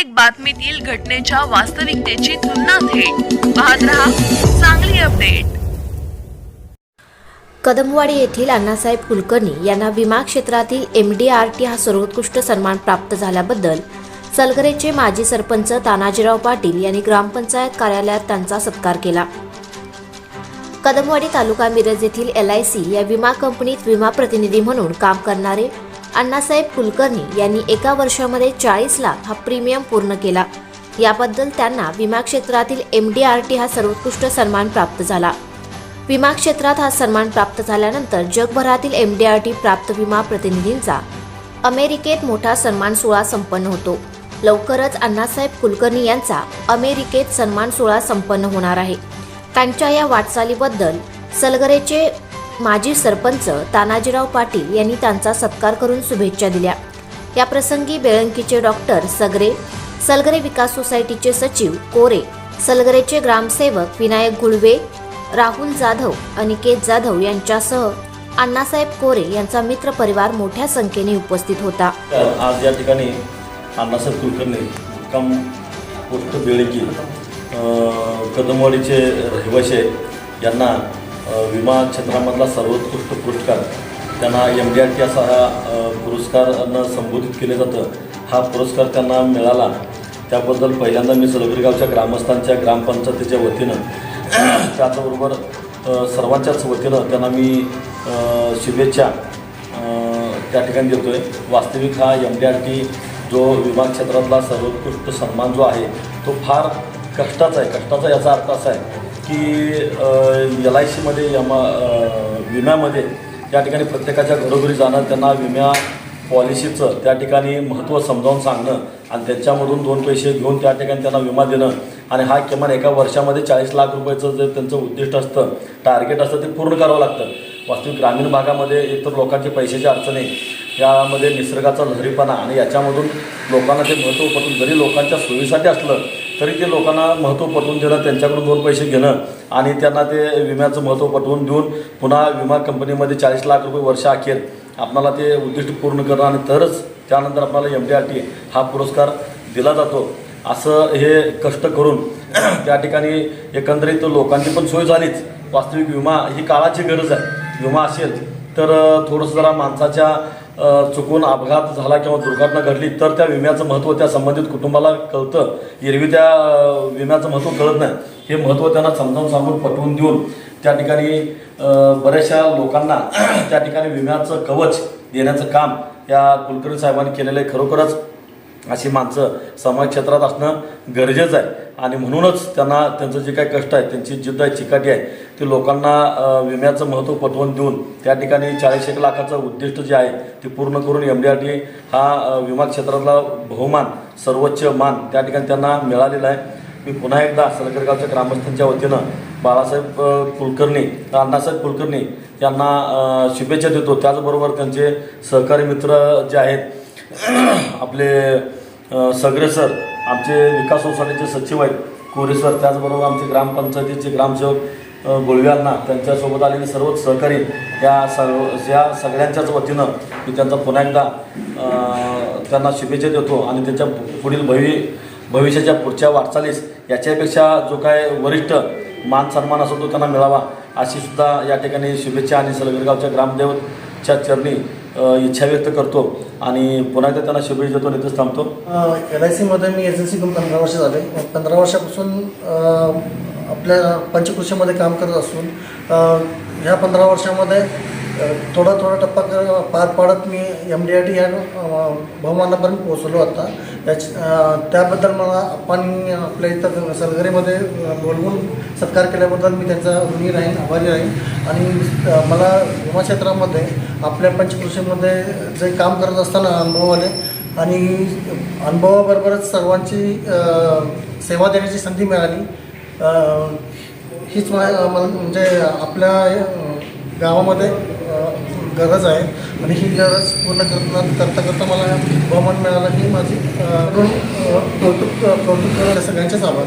प्रत्येक बातमीतील घटनेच्या वास्तविकतेची तुलना थेट. पाहत रहा चांगली अपडेट. कदमवाडी येथील अण्णासाहेब कुलकर्णी यांना विमा क्षेत्रातील एम डी आर टी हा सर्वोत्कृष्ट सन्मान प्राप्त झाल्याबद्दल सलगरेचे माजी सरपंच तानाजीराव पाटील यांनी ग्रामपंचायत कार्यालयात त्यांचा सत्कार केला. कदमवाडी तालुका मिरज येथील एल आय सी या विमा कंपनीत विमा प्रतिनिधी म्हणून काम करणारे अण्णासाहेब कुलकर्णी यांनी एका वर्षामध्ये चाळीस लाख हा प्रीमियम पूर्ण केला. याबद्दल त्यांना विमा क्षेत्रातील एम डी आर टी हा सर्वोत्कृष्ट सन्मान प्राप्त झाला. विमा क्षेत्रात हा सन्मान प्राप्त झाल्यानंतर जगभरातील एम डी आर टी प्राप्त विमा प्रतिनिधींचा अमेरिकेत मोठा सन्मान सोहळा संपन्न होतो. लवकरच अण्णासाहेब कुलकर्णी यांचा अमेरिकेत सन्मान सोहळा संपन्न होणार आहे. त्यांच्या या वाटचालीबद्दल सलगरेचे माजी सरपंच तानाजीराव पाटील यांनी त्यांचा सत्कार करून शुभेच्छा दिल्या. या प्रसंगी बेळंकीचे डॉक्टर सगरे सलगरे विकास सोसायटीचे सचिव कोरे सलगरेचे ग्रामसेवक विनायक गुळवे राहुल जाधव अनिकेत जाधव यांच्यासह अण्णासाहेब कोरे यांचा मित्र परिवार मोठ्या संख्येने उपस्थित होता. आज या ठिकाणी अण्णासाहेब कुलकर्णी मुक्काम पोस्ट बेळकी कदमवाडीचे रहिवासी यांना विमा क्षेत्रामधला सर्वोत्कृष्ट पुरस्कार त्यांना एम डी आर टी असा हा पुरस्कारानं संबोधित केलं जातं. हा पुरस्कार त्यांना मिळाला. त्याबद्दल पहिल्यांदा मी सलगरी गावच्या ग्रामस्थांच्या ग्रामपंचायतीच्या वतीनं त्याचबरोबर सर्वांच्याच वतीनं त्यांना मी शुभेच्छा त्या ठिकाणी देतो आहे वास्तविक हा एम डी आर टी जो विमा क्षेत्रातला सर्वोत्कृष्ट सन्मान जो आहे तो फार कष्टाचा आहे. कष्टाचा याचा अर्थ असा आहे की एल आय सीमध्ये यमा विम्यामध्ये त्या ठिकाणी प्रत्येकाच्या घरोघरी जाणं त्यांना विम्या पॉलिसीचं त्या ठिकाणी महत्त्व समजावून सांगणं आणि त्याच्यामधून दोन पैसे घेऊन त्या ठिकाणी त्यांना विमा देणं आणि हा किमान एका वर्षामध्ये चाळीस लाख रुपयाचं जे त्यांचं उद्दिष्ट असतं टार्गेट असतं ते पूर्ण करावं लागतं. वास्तविक ग्रामीण भागामध्ये एकतर लोकांचे पैशाची अडचणी यामध्ये निसर्गाचा लहरीपणा आणि याच्यामधून लोकांना ते महत्त्व पटून जरी लोकांच्या सोयीसाठी असलं तरी ते लोकांना महत्त्व पटवून देणं त्यांच्याकडून दोन पैसे घेणं आणि त्यांना ते विम्याचं महत्त्व पटवून देऊन पुन्हा विमा कंपनीमध्ये चाळीस लाख रुपये वर्ष अखेर आपणाला ते उद्दिष्ट पूर्ण करणं आणि तरच त्यानंतर आपल्याला एम डी आर टी हा पुरस्कार दिला जातो. असं हे कष्ट करून त्या ठिकाणी एकंदरीत लोकांची पण सोय झालीच. वास्तविक विमा ही काळाची गरज आहे. विमा असेल तर थोडंसं जरा माणसाच्या चुकून अपघात झाला किंवा दुर्घटना घडली तर त्या विम्याचं महत्त्व त्या संबंधित कुटुंबाला कळतं. एरवी त्या विम्याचं महत्त्व कळत नाही. हे महत्त्व त्यांना समजावून सांगून पटवून देऊन त्या ठिकाणी बऱ्याचशा लोकांना त्या ठिकाणी विम्याचं कवच देण्याचं काम या कुलकर्णी साहेबांनी केलेलं आहे. खरोखरच अशी माणसं समाज क्षेत्रात असणं गरजेचं आहे. आणि म्हणूनच त्यांना त्यांचं जे काही कष्ट आहे त्यांची जिद्द आहे चिकाटी आहे ती लोकांना विम्याचं महत्त्व पटवून देऊन त्या ठिकाणी चाळीस एक लाखाचं उद्दिष्ट जे आहे ते पूर्ण करून एम डी आर टी हा विमा क्षेत्रातला बहुमान सर्वोच्च मान त्या ठिकाणी त्यांना मिळालेला आहे. मी पुन्हा एकदा सलगरगावच्या ग्रामस्थांच्या वतीनं बाळासाहेब कुलकर्णी अण्णासाहेब कुलकर्णी यांना शुभेच्छा देतो. त्याचबरोबर त्यांचे सहकारी मित्र जे आहेत आपले अ, सगरे सर आमचे विकास सोसायटीचे सचिव आहेत. कोरे सर त्याचबरोबर आमचे ग्रामपंचायतीचे ग्रामसेवक अ, गोळव्यांना त्यांच्यासोबत आलेले सर्वच सहकारी या सर्व या सगळ्यांच्याच वतीनं मी त्यांचा पुन्हा एकदा त्यांना शुभेच्छा देतो आणि त्यांच्या पुढील भवि भविष्याच्या पुढच्या वाटचालीस याच्यापेक्षा जो काय वरिष्ठ मान सन्मान असतो तो त्यांना मिळावा. अशी सुद्धा या ठिकाणी शुभेच्छा आणि सलगरगावच्या ग्रामदेवच्या चरणी इच्छा व्यक्त करतो आणि पुन्हा एकदा त्यांना शुभेच्छा देतो आणि इथंच थांबतो. एल आय सीमध्ये मी एजन्सी करून पंधरा वर्ष झाले. पंधरा वर्षापासून आपल्या पंचकृषीमध्ये काम करत असून ह्या पंधरा वर्षामध्ये थोडा थोडा टप्पा कर- पार पाडत मी एम डी आय टी या बहुमानापर्यंत पोहोचलो आता. त्याच त्याबद्दल मला आपण आपल्या इथं सलगरीमध्ये बोलवून सत्कार केल्याबद्दल मी त्यांचा ऋणी राहीन आभारी राहीन. आणि मला विमा क्षेत्रामध्ये आपल्या पंचकृषीमध्ये जे काम करत असताना अनुभव आले आणि अनुभवाबरोबरच सर्वांची सेवा देण्याची संधी मिळाली. हीच मला म्हणजे आपल्या गावामध्ये गरज आहे. आणि ही गरज पूर्ण करता करता करता मला बहुमान मिळालं. ही माझी कौतुक कौतुक कौतुक सगळ्यांचेच आभार.